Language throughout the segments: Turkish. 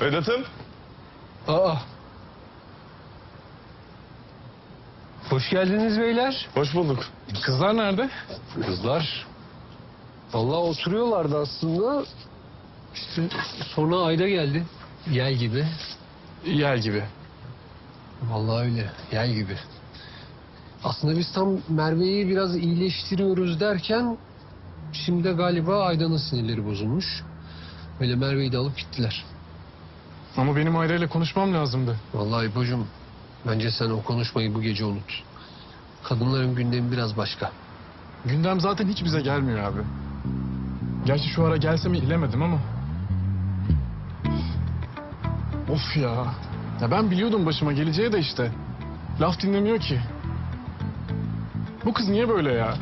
Vedat'ım. Aa. Hoş geldiniz beyler. Hoş bulduk. Kızlar nerede? Kızlar. Vallahi oturuyorlardı aslında. İşte sonra Ayda geldi. Yel gibi. Yel gibi. Vallahi öyle. Yel gibi. Aslında biz tam Merve'yi biraz iyileştiriyoruz derken... ...şimdi de galiba Ayda'nın sinirleri bozulmuş. Öyle Merve'yi de alıp gittiler. Ama benim ile konuşmam lazımdı. Vallahi İbo'cum bence sen o konuşmayı bu gece unut. Kadınların gündemi biraz başka. Gündem zaten hiç bize gelmiyor abi. Gerçi şu ara gelse mi bilemedim ama. Of ya. Ya ben biliyordum başıma geleceği de işte. Laf dinlemiyor ki. Bu kız niye böyle ya?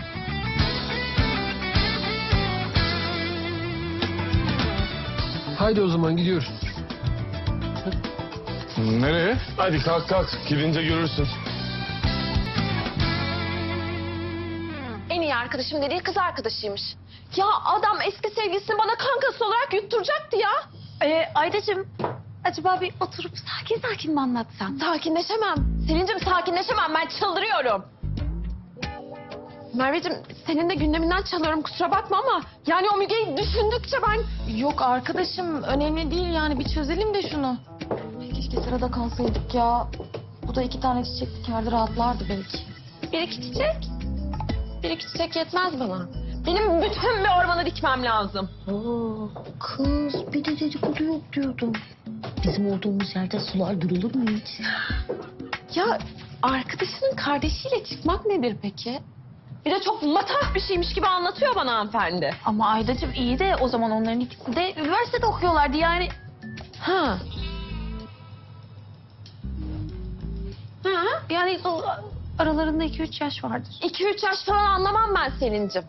Haydi o zaman gidiyoruz. Nereye? Hadi kalk kalk. Gidince görürsün. En iyi arkadaşım dediği kız arkadaşıymış. Ya adam eski sevgilisini bana kankası olarak yutturacaktı ya. Ee, Aydacığım acaba bir oturup sakin sakin mi anlatsan? Sakinleşemem. Selin'cim sakinleşemem. Ben çıldırıyorum. Merveciğim senin de gündeminden çalıyorum kusura bakma ama yani o Müge'yi düşündükçe ben Yok arkadaşım önemli değil yani bir çözelim de şunu. Keşke sırada kalsaydık ya. Bu da iki tane çiçek dikerdi rahatlardı belki. bir iki çiçek bir iki çiçek yetmez bana. Benim bütün bir ormanı dikmem lazım. Oo, kız bir de dedikodu yok diyordum. Bizim olduğumuz yerde sular durulur mu hiç? Ya arkadaşının kardeşiyle çıkmak nedir peki? Bir de çok matah bir şeymiş gibi anlatıyor bana hanımefendi. Ama Aydacığım iyi de o zaman onların ikisi de üniversitede okuyorlardı yani. Ha. Ha? Yani o aralarında iki üç yaş vardır. İki üç yaş falan anlamam ben Selin'cim.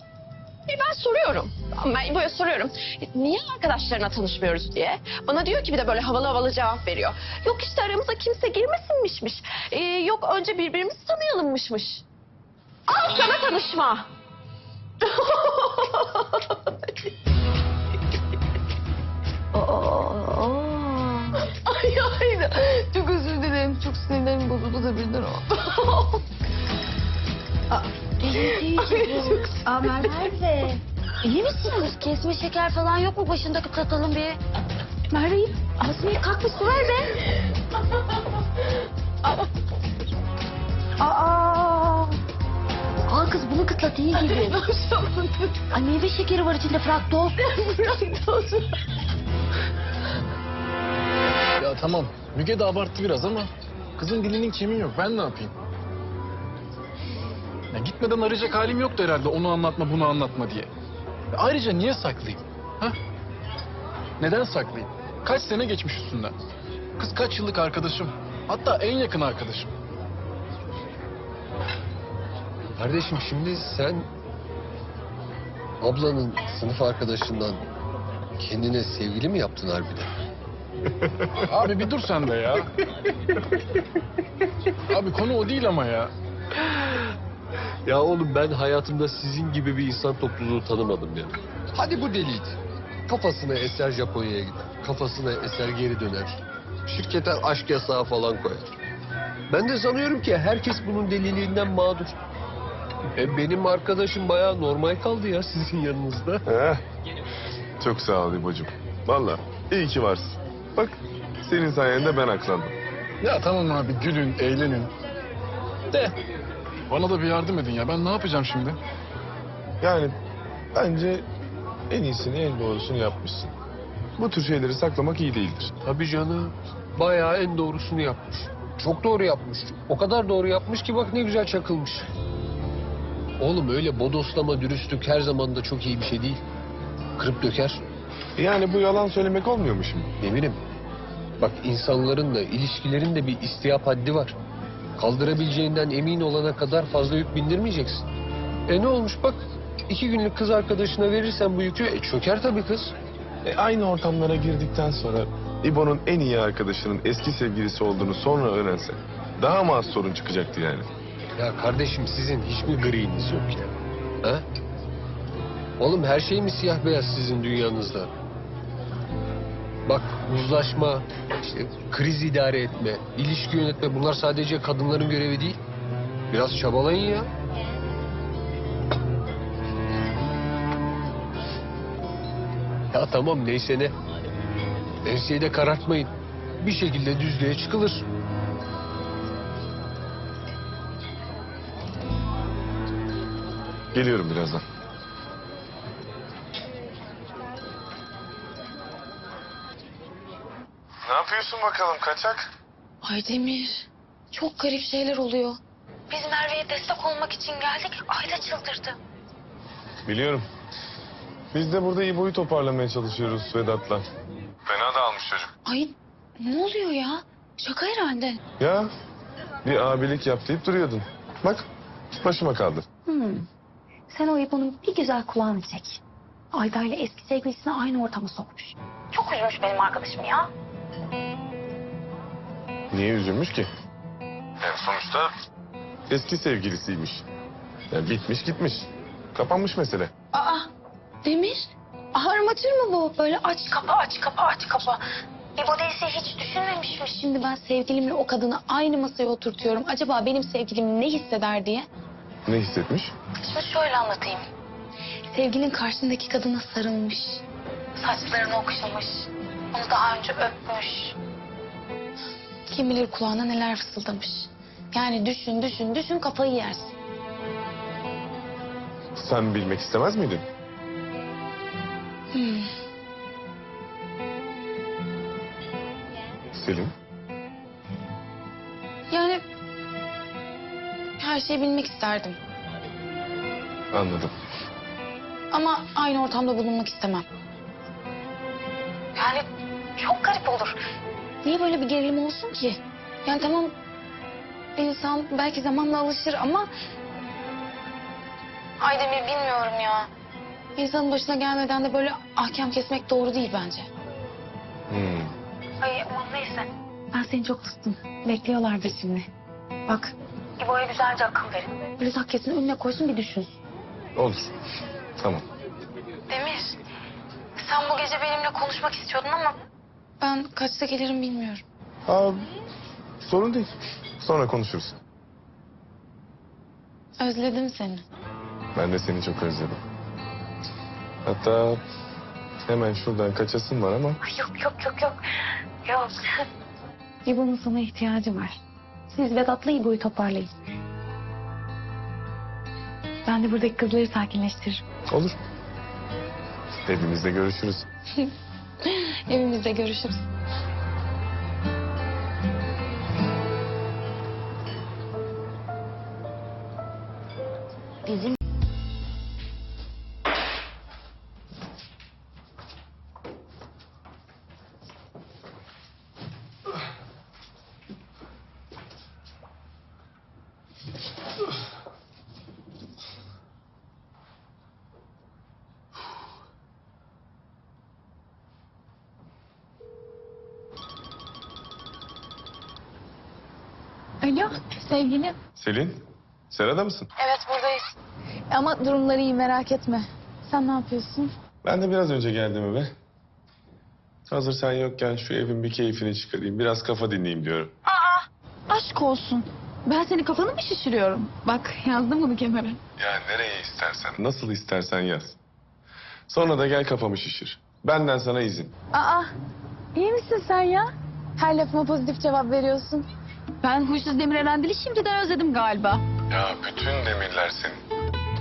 Ben soruyorum. Ben böyle soruyorum. Niye arkadaşlarına tanışmıyoruz diye. Bana diyor ki bir de böyle havalı havalı cevap veriyor. Yok işte aramıza kimse girmesinmişmiş. Ee, yok önce birbirimizi tanıyalımmışmış. Al sana tanışma. ay Çok sinirlerim bozuldu da birden oldu. Aa Merve. İyi misin kız? Kesme şeker falan yok mu? Başında kıtlatalım bir. Merve'yi Azmi'ye kalkmış su ver be. Aa. Al kız bunu kıtlat iyi gibi. Ay meyve şekeri var içinde fraktoz. Ya tamam. Müge de abarttı biraz ama kızın dilinin kemiği yok. Ben ne yapayım? Ya gitmeden arayacak halim yoktu herhalde onu anlatma bunu anlatma diye. Ya ayrıca niye saklayayım? Ha? Neden saklayayım? Kaç sene geçmiş üstünden. Kız kaç yıllık arkadaşım. Hatta en yakın arkadaşım. Kardeşim şimdi sen ablanın sınıf arkadaşından kendine sevgili mi yaptın harbiden? Abi bir dur sen de ya. Abi konu o değil ama ya. Ya oğlum ben hayatımda sizin gibi bir insan topluluğu tanımadım ya. Hadi bu deliydi. Kafasına eser Japonya'ya gider. Kafasına eser geri döner. Şirkete aşk yasağı falan koyar. Ben de sanıyorum ki herkes bunun deliliğinden mağdur. E, benim arkadaşım bayağı normal kaldı ya sizin yanınızda. Heh. Çok sağ ol İbo'cum. Valla iyi ki varsın. Bak senin sayende ben aklandım. Ya tamam abi gülün, eğlenin. De bana da bir yardım edin ya. Ben ne yapacağım şimdi? Yani bence en iyisini en doğrusunu yapmışsın. Bu tür şeyleri saklamak iyi değildir. Tabii canım. Bayağı en doğrusunu yapmış. Çok doğru yapmış. O kadar doğru yapmış ki bak ne güzel çakılmış. Oğlum öyle bodoslama dürüstlük her zaman da çok iyi bir şey değil. Kırıp döker. Yani bu yalan söylemek olmuyor mu şimdi? Ne bileyim. Bak insanların da ilişkilerin de bir istiyap haddi var. Kaldırabileceğinden emin olana kadar fazla yük bindirmeyeceksin. E ne olmuş bak iki günlük kız arkadaşına verirsen bu yükü e, çöker tabii kız. E, aynı ortamlara girdikten sonra İbo'nun en iyi arkadaşının eski sevgilisi olduğunu sonra öğrense daha mı az sorun çıkacaktı yani? Ya kardeşim sizin hiçbir griiniz yok ya. Ha? Oğlum her şey mi siyah beyaz sizin dünyanızda? Bak uzlaşma, işte kriz idare etme, ilişki yönetme bunlar sadece kadınların görevi değil. Biraz çabalayın ya. Ya tamam neyse ne. Enseyi de karartmayın. Bir şekilde düzlüğe çıkılır. Geliyorum birazdan. Yapıyorsun bakalım kaçak? Ay Demir, çok garip şeyler oluyor. Biz Merve'ye destek olmak için geldik. Ayda çıldırdı. Biliyorum. Biz de burada İbo'yu toparlamaya çalışıyoruz Vedat'la. Fena da almış çocuk. Ay ne oluyor ya? Şaka herhalde. Ya bir abilik yap deyip duruyordun. Bak başıma kaldı. Hmm. Sen o İbo'nun bir güzel kulağını çek. Ayda ile eski sevgilisini aynı ortama sokmuş. Çok üzülmüş benim arkadaşım ya. Niye üzülmüş ki? Yani sonuçta eski sevgilisiymiş. Yani bitmiş gitmiş. Kapanmış mesele. Aa Demir, armatür mü bu? Böyle aç kapa aç kapa aç kapa. İbo değilse hiç düşünmemiş mi? Şimdi ben sevgilimle o kadını aynı masaya oturtuyorum. Acaba benim sevgilim ne hisseder diye. Ne hissetmiş? Şimdi şöyle anlatayım. Sevgilin karşısındaki kadına sarılmış. Saçlarını okşamış. Onu daha önce öpmüş. Kim bilir kulağına neler fısıldamış. Yani düşün düşün düşün kafayı yersin. Sen bilmek istemez miydin? Hmm. Selin. Yani her şeyi bilmek isterdim. Anladım. Ama aynı ortamda bulunmak istemem. Yani çok garip olur. Niye böyle bir gerilim olsun ki? Yani tamam insan belki zamanla alışır ama... Aydemir bilmiyorum ya. İnsanın başına gelmeden de böyle ahkam kesmek doğru değil bence. Hmm. Ay aman neyse. Ben seni çok tuttum. Bekliyorlardır şimdi. Bak İbo'ya güzelce akıl verin. böyle takkesini önüne koysun bir düşün. Olur. Tamam. Demir, sen bu gece benimle konuşmak istiyordun ama... Ben kaçta gelirim bilmiyorum. Aa, sorun değil. Sonra konuşuruz. Özledim seni. Ben de seni çok özledim. Hatta hemen şuradan kaçasın var ama Ay yok yok yok yok. Yok. İbo'nun sana ihtiyacı var. Siz Vedat'la İbo'yu toparlayın. Ben de buradaki kızları sakinleştiririm. olur. Evimizde görüşürüz. Evimizde görüşürüz. Sevgilim. Selin, Serada mısın? Evet buradayız. Ama durumları iyi merak etme. Sen ne yapıyorsun? Ben de biraz önce geldim eve. Hazır sen yokken şu evin bir keyfini çıkarayım. Biraz kafa dinleyeyim diyorum. Aşk olsun. Ben senin kafanı mı şişiriyorum? Bak yazdım bunu kenara. Ya nereye istersen, nasıl istersen yaz. Sonra da gel kafamı şişir. Benden sana izin. Aa iyi misin sen ya? Her lafıma pozitif cevap veriyorsun. Ben huysuz Demir Erendil'i şimdiden özledim galiba. Ya bütün demirler senin.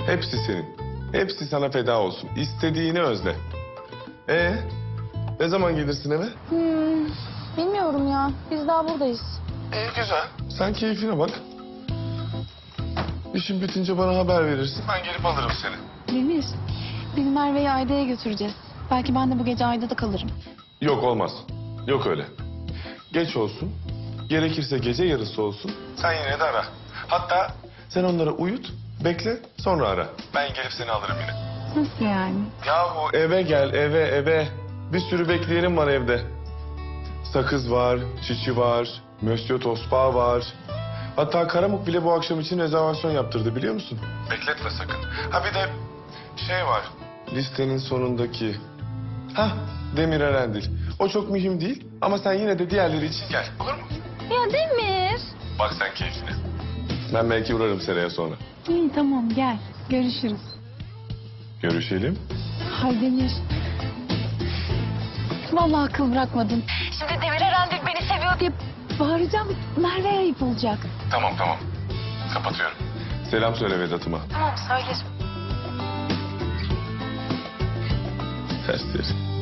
Hepsi senin. Hepsi sana feda olsun. İstediğini özle. Ee, ne zaman gelirsin eve? Hmm, bilmiyorum ya. Biz daha buradayız. İyi güzel. Sen keyfine bak. İşin bitince bana haber verirsin. Ben gelip alırım seni. Demir, biz Merve'yi Ayda'ya götüreceğiz. Belki ben de bu gece Ayda'da kalırım. Yok olmaz. Yok öyle. Geç olsun. Gerekirse gece yarısı olsun. Sen yine de ara. Hatta sen onları uyut, bekle, sonra ara. Ben gelip seni alırım yine. Nasıl yani? Yahu eve gel, eve, eve. Bir sürü bekleyenim var evde. Sakız var, çiçi var, Monsieur Tospa var. Hatta Karamuk bile bu akşam için rezervasyon yaptırdı biliyor musun? Bekletme sakın. Ha bir de şey var. Listenin sonundaki Hah Demir Erendir. O çok mühim değil ama sen yine de diğerleri için gel. Olur mu? Ya Demir. Bak sen keyfine. Ben belki uğrarım Seraya sonra. İyi tamam gel. Görüşürüz. Görüşelim. Hay Demir. Vallahi akıl bırakmadın. Şimdi Demir Erendil beni seviyor diye bağıracağım. Merve'ye ayıp olacak. Tamam tamam. Kapatıyorum. Selam söyle Vedat'ıma. Tamam söylerim. Tersleri.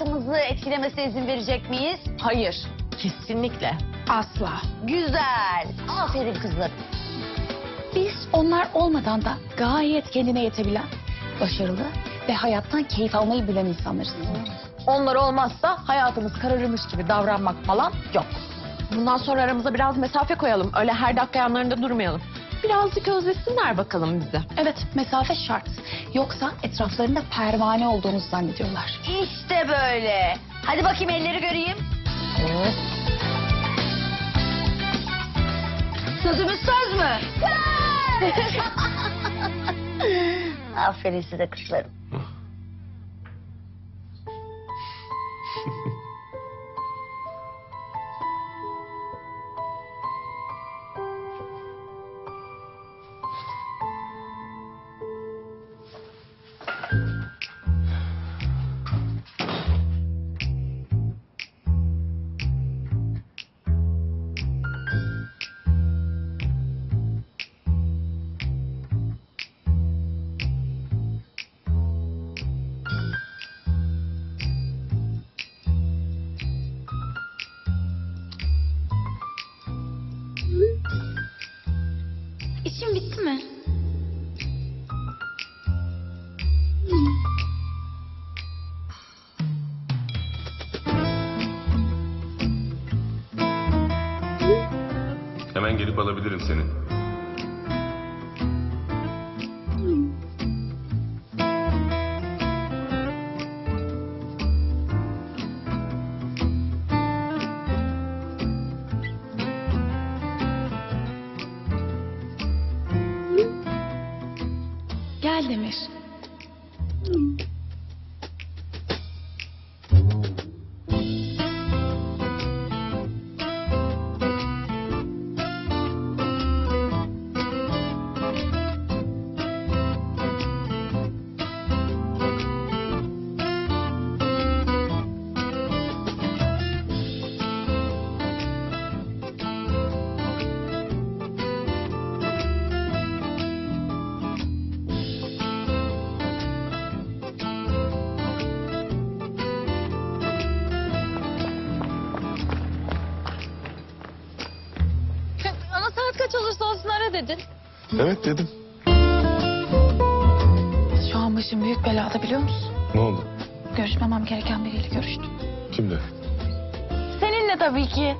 Hayatımızı etkilemesine izin verecek miyiz? Hayır. Kesinlikle. Asla. Güzel. Aferin kızlar. Biz onlar olmadan da gayet kendine yetebilen, başarılı ve hayattan keyif almayı bilen insanlarız. Onlar olmazsa hayatımız kararırmış gibi davranmak falan yok. Bundan sonra aramıza biraz mesafe koyalım. Öyle her dakika yanlarında durmayalım. Birazcık özlesinler bakalım bizi. Evet, mesafe şart. Yoksa etraflarında pervane olduğumuzu zannediyorlar. İşte böyle. Hadi bakayım elleri göreyim. Sözümüz söz mü? Aferin size kızlarım. Seni. Evet dedim. Şu an başım büyük belada biliyor musun? Ne oldu? Görüşmemem gereken biriyle görüştüm. Kimde? Seninle tabii ki.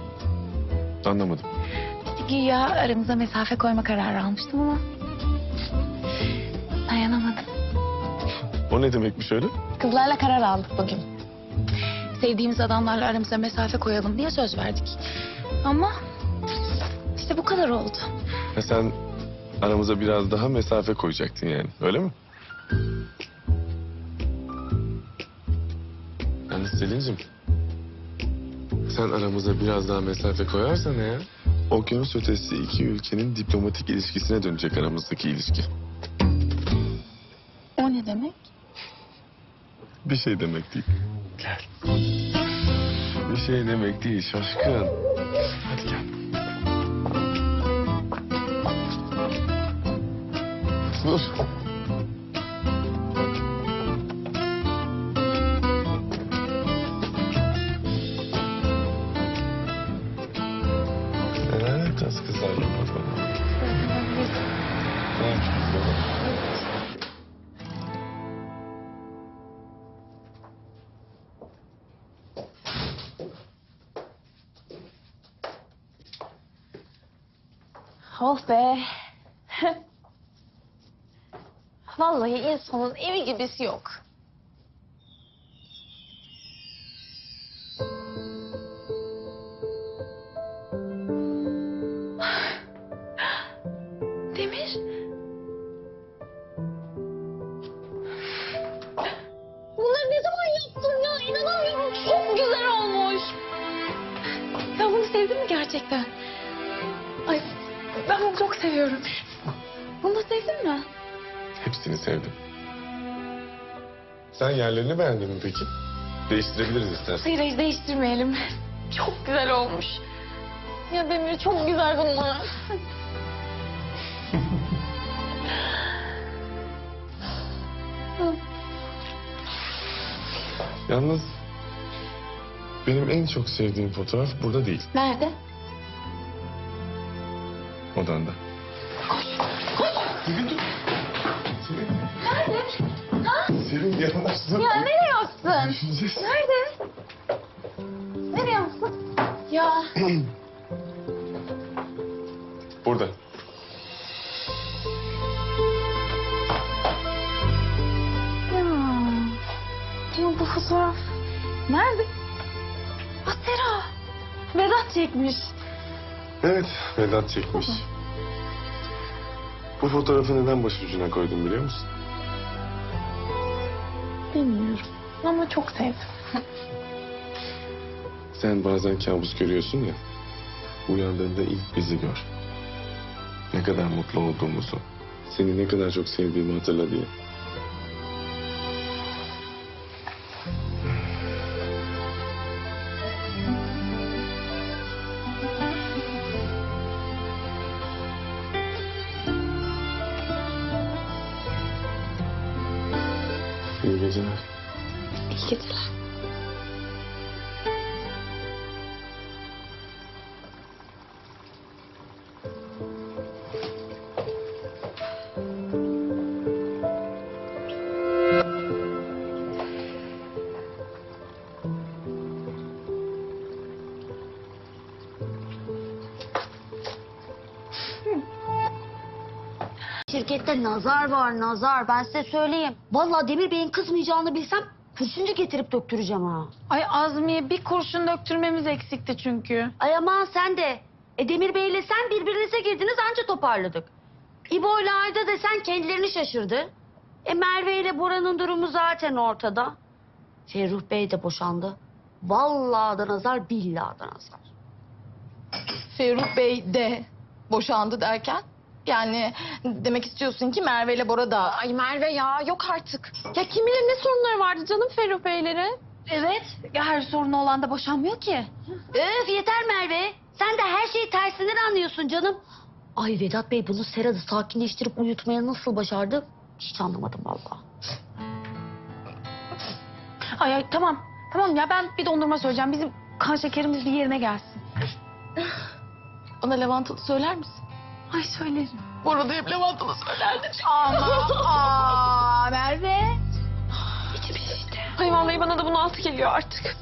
Anlamadım. Güya aramıza mesafe koyma kararı almıştım ama... Dayanamadım. O ne demekmiş öyle? Kızlarla karar aldık bugün. Sevdiğimiz adamlarla aramıza mesafe koyalım diye söz verdik. Ama işte bu kadar oldu. Ha sen aramıza biraz daha mesafe koyacaktın yani. Öyle mi? Yalnız Selin'cim. Sen aramıza biraz daha mesafe koyarsan eğer... Okyanus ötesi iki ülkenin diplomatik ilişkisine dönecek aramızdaki ilişki. O ne demek? Bir şey demek değil. Gel. Bir şey demek değil şaşkın. Dur. Neler. Ne? Oh be. Vallahi insanın evi gibisi yok. Beğendin mi peki? Değiştirebiliriz istersen. Hayır hayır değiştirmeyelim. Çok güzel olmuş. Ya Demir çok güzel bunlar. Yalnız benim en çok sevdiğim fotoğraf burada değil, Nerede? odanda. Sevin dur. Yanlaşsın. Ya nereye yaptın? Nerede? Nereye yaptın? Ya Burada. Ya. Ya bu fotoğraf nerede? Asera. Vedat çekmiş. Evet, Vedat çekmiş. Bu fotoğrafı neden başucuna koydum biliyor musun? Bilmiyorum ama çok sevdim. Sen bazen kabus görüyorsun ya. Uyandığında ilk bizi gör. Ne kadar mutlu olduğumuzu, seni ne kadar çok sevdiğimi hatırla diye. Şirkette nazar var nazar ben size söyleyeyim. Vallahi Demir Bey'in kızmayacağını bilsem kurşuncu getirip döktüreceğim ha. Ay Azmiye bir kurşun döktürmemiz eksikti çünkü. Ay aman sen de. E Demir Bey'le sen birbirinize girdiniz anca toparladık. İbo ile Ayda desen kendilerini şaşırdı. E Merve ile Bora'nın durumu zaten ortada. Ferruh Bey de boşandı. Vallahi da nazar billahi da nazar. Ferruh Bey de boşandı derken? Yani demek istiyorsun ki Merve ile Bora da... Ay Merve ya yok artık. Ya kim bilir ne sorunları vardı canım Ferruh Beylere. Evet. Ya her sorunu olan da boşanmıyor ki. Öf yeter Merve. Sen de her şeyi tersinden anlıyorsun canım. Ay Vedat Bey bunu Serhat'ı sakinleştirip uyutmaya nasıl başardı? Hiç anlamadım vallahi. Ay, ay tamam. Tamam ya ben bir dondurma söyleyeceğim. Bizim kan şekerimiz bir yerine gelsin. Bana lavantalı söyler misin? Ay söylerim. Bora da hep lavantalı söylerdi. Ama aa Merve. Ay vallahi bana da bunun altı geliyor artık.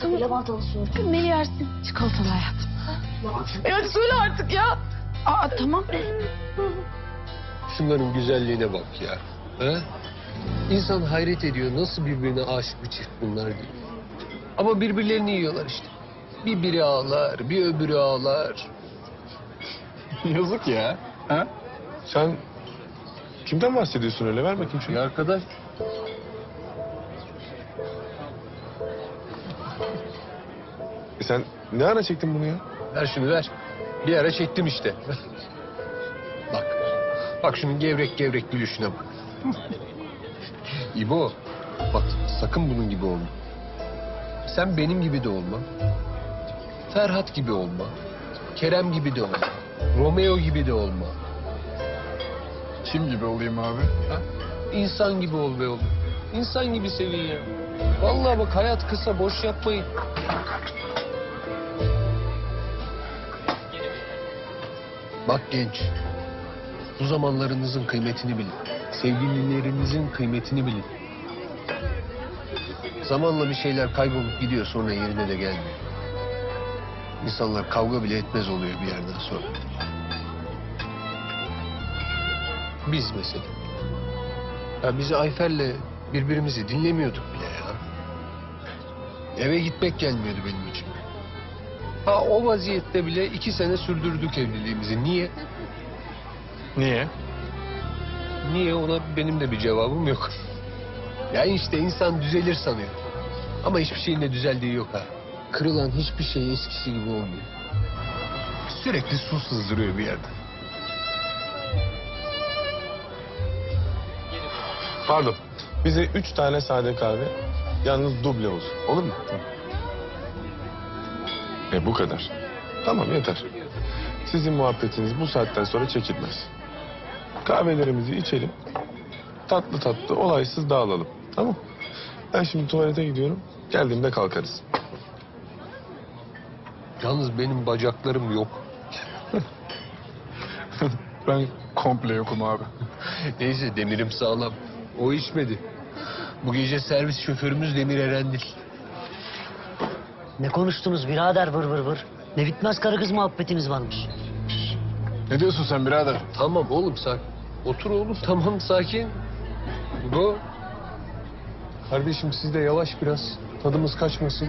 Tabii lavantalı söyle. Ne yersin? Çikolatalı hayatım. E hadi söyle artık ya. Aa tamam. Şunların güzelliğine bak ya. He? İnsan hayret ediyor nasıl birbirine aşık bir çift bunlar diye. Ama birbirlerini yiyorlar işte. Bir biri ağlar, bir öbürü ağlar. Yazık ya. Ha? Sen kimden bahsediyorsun öyle? Ver bakayım şunu. Bir arkadaş E sen ne ara çektin bunu ya? ver şunu ver. Bir ara çektim işte. bak. Bak şunun gevrek gevrek gülüşüne bak. İbo. Bak sakın bunun gibi olma. Sen benim gibi de olma. Ferhat gibi olma. Kerem gibi de olma. Romeo gibi de olma. Kim gibi olayım abi? Ha? İnsan gibi ol be oğlum. İnsan gibi sevin ya. Vallahi bak hayat kısa boş yapmayın. Bak genç. Bu zamanlarınızın kıymetini bilin. Sevgililerinizin kıymetini bilin. Zamanla bir şeyler kaybolup gidiyor sonra yerine de gelmiyor. İnsanlar kavga bile etmez oluyor bir yerden sonra. Biz mesela. Ya biz Ayfer'le birbirimizi dinlemiyorduk bile ya. Eve gitmek gelmiyordu benim için. Ha o vaziyette bile iki sene sürdürdük evliliğimizi. Niye? Niye? Niye ona benim de bir cevabım yok. Ya işte insan düzelir sanıyor. Ama hiçbir şeyin de düzeldiği yok ha. Kırılan hiçbir şey eskisi gibi olmuyor. Sürekli su sızdırıyor bir yerden. Pardon. Bize üç tane sade kahve. Yalnız duble olsun. Olur mu? E bu kadar. Tamam yeter. Sizin muhabbetiniz bu saatten sonra çekilmez. Kahvelerimizi içelim. Tatlı tatlı olaysız dağılalım. Tamam. Ben şimdi tuvalete gidiyorum. Geldiğimde kalkarız. Yalnız benim bacaklarım yok. Ben komple yokum abi. Neyse demirim sağlam. O içmedi. Bu gece servis şoförümüz Demir Erendil. Ne konuştunuz birader vır vır vır? Ne bitmez karı kız muhabbetiniz varmış. Ne diyorsun sen birader? Tamam oğlum sakin. Otur oğlum tamam sakin. Bu. Kardeşim siz de yavaş biraz. Tadımız kaçmasın.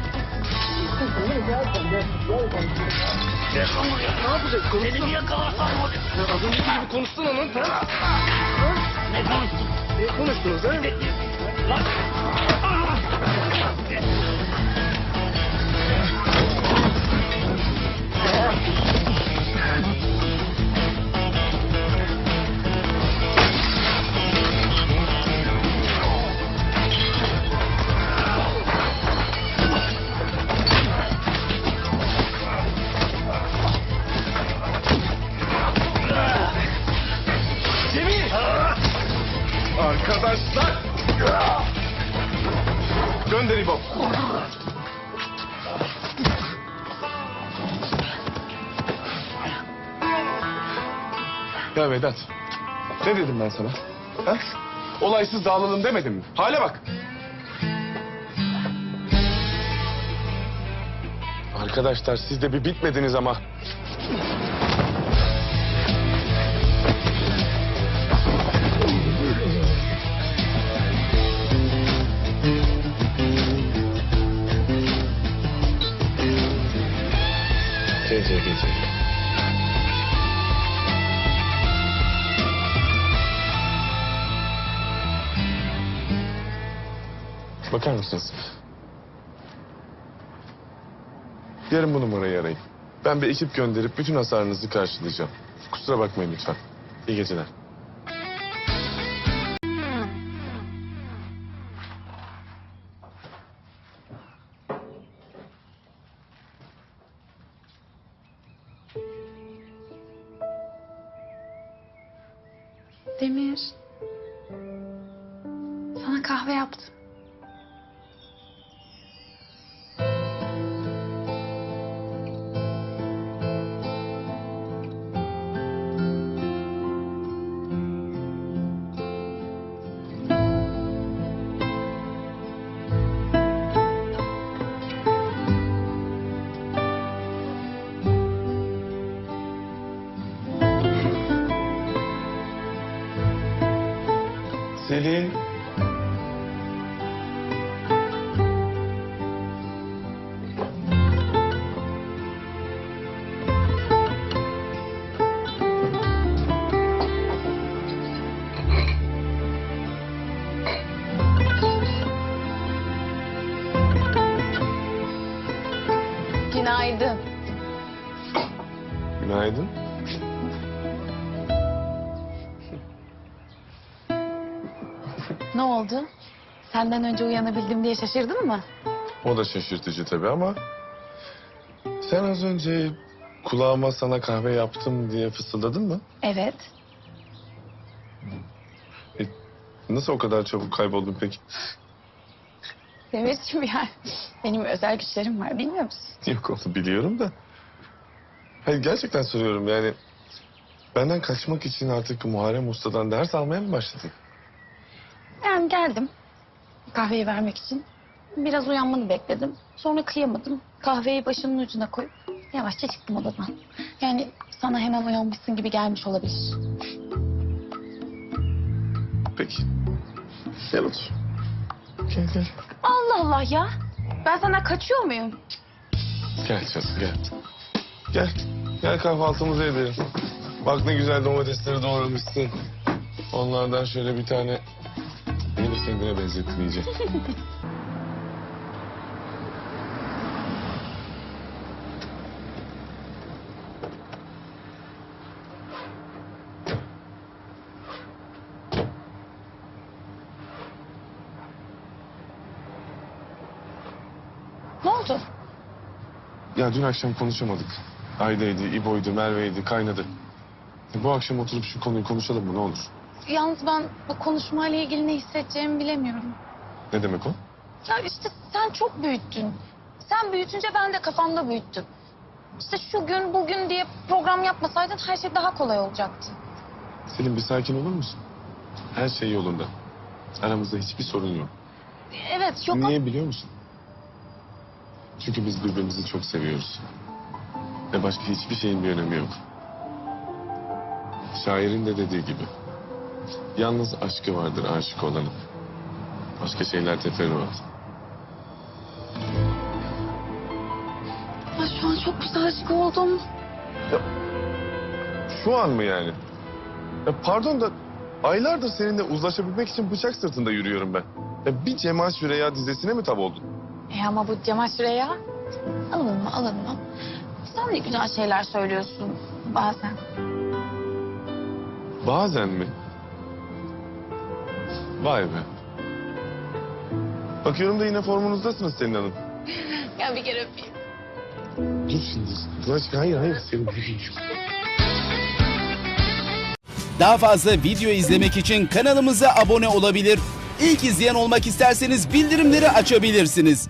Gel lan buraya. Ne yapacak? Konuşsana. Seni bir yakalarsam bak. Az önceki gibi konuşsana lan sen. Ne konuştun? Ne konuştunuz ha? Lan. Ah! Arkadaşlar! Gönder İbo. Ya Vedat, ne dedim ben sana? Ha? Olaysız dağılalım demedim mi? Hale bak. Arkadaşlar siz de bir bitmediniz ama. Gece gece. Bakar mısınız? Yarın bu numarayı arayın. Ben bir ekip gönderip bütün hasarınızı karşılayacağım. Kusura bakmayın lütfen. İyi geceler. Selin. Senden önce uyanabildim diye şaşırdın mı? O da şaşırtıcı tabii ama... Sen az önce kulağıma sana kahve yaptım diye fısıldadın mı? Evet. Nasıl o kadar çabuk kayboldun peki? Demirciğim yani benim özel güçlerim var bilmiyor musun? Yok onu biliyorum da. Hayır gerçekten soruyorum yani. Benden kaçmak için artık Muharrem Usta'dan ders almaya mı başladın? Yani geldim kahveyi vermek için. Biraz uyanmanı bekledim. Sonra kıyamadım. Kahveyi başımın ucuna koyup yavaşça çıktım odadan. Yani sana hemen uyanmışsın gibi gelmiş olabilir. Peki. Gel otur. Gel gel. Allah Allah ya. Ben senden kaçıyor muyum? Gel canım gel. Gel. Gel kahvaltımızı edelim. Bak ne güzel domatesleri doğramışsın. Onlardan şöyle bir tane kendine benzettin iyice. Ne oldu? Ya dün akşam konuşamadık. Ayda'ydı, İbo'ydu, Merve'ydi, kaynadı. Bu akşam oturup şu konuyu konuşalım mı ne olur? Yalnız ben bu konuşmayla ilgili ne hissedeceğimi bilemiyorum. Ne demek o? Ya işte sen çok büyüttün. Sen büyütünce ben de kafamda büyüttüm. İşte şu gün bugün diye program yapmasaydın her şey daha kolay olacaktı. Selim bir sakin olur musun? Her şey yolunda. Aramızda hiçbir sorun yok. Evet yok Niye biliyor musun? Çünkü biz birbirimizi çok seviyoruz. Ve başka hiçbir şeyin bir önemi yok. Şairin de dediği gibi. Yalnız aşkı vardır aşık olanın. Başka şeyler teferruat. ama şu an çok güzel aşık oldum. Şu an mı yani? Ya pardon da aylardır seninle uzlaşabilmek için bıçak sırtında yürüyorum ben. Ya bir Cemal Süreya dizesine mi tab oldun? E ama bu Cemal Süreya alınma alınma. Sen de güzel şeyler söylüyorsun bazen. Bazen mi? Vay be. Bakıyorum da yine formunuzdasınız Selin Hanım. Gel bir kere öpeyim. Dur şimdi. Dur aşkım. Hayır hayır. Senin Daha fazla video izlemek için kanalımıza abone olabilir. İlk izleyen olmak isterseniz bildirimleri açabilirsiniz.